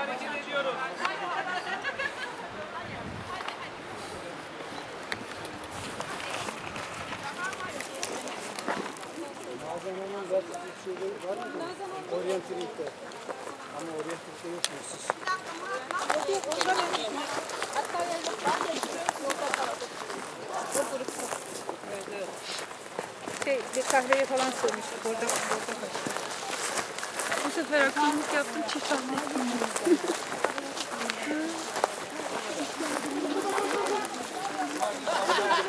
hareket ediyoruz. Malzemenin zaten şeyde var mı? Oryantilikte. Ama oryantilikte yok mu siz? Hatta yazıp ben de yolda kaldım. Çok grupta. Evet, evet. Şey, bir kahveye falan sığmıştık orada. orada. Bu sefer akşamlık yaptım, çift almak.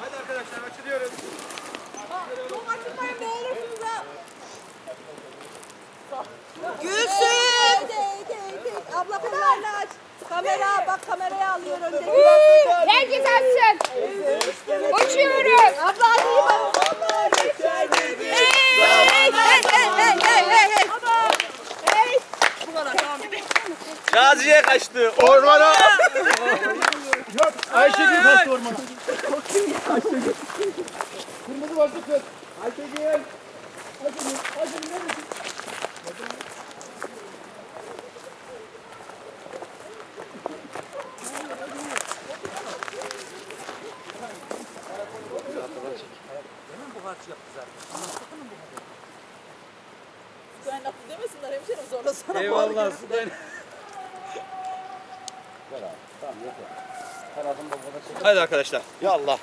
Hadi arkadaşlar açılıyoruz. Gülsün! Abla kamerayı aç. Kamera bak kamerayı alıyor önce. Herkes açsın. Uçuyoruz. Abla hadi bak. Hey hey hey hey hey hey hey. Hey. Bu kadar tamam bir de. Şaziye kaçtı. Ormana. Yok Ayşegül kaçtı ormana. Ayşegül. Kırmızı başlık kız. Ayşegül. Kaynaklı demesinler hemşerim sonra sana. Eyvallah. Sudan. Hadi arkadaşlar. Ya Allah.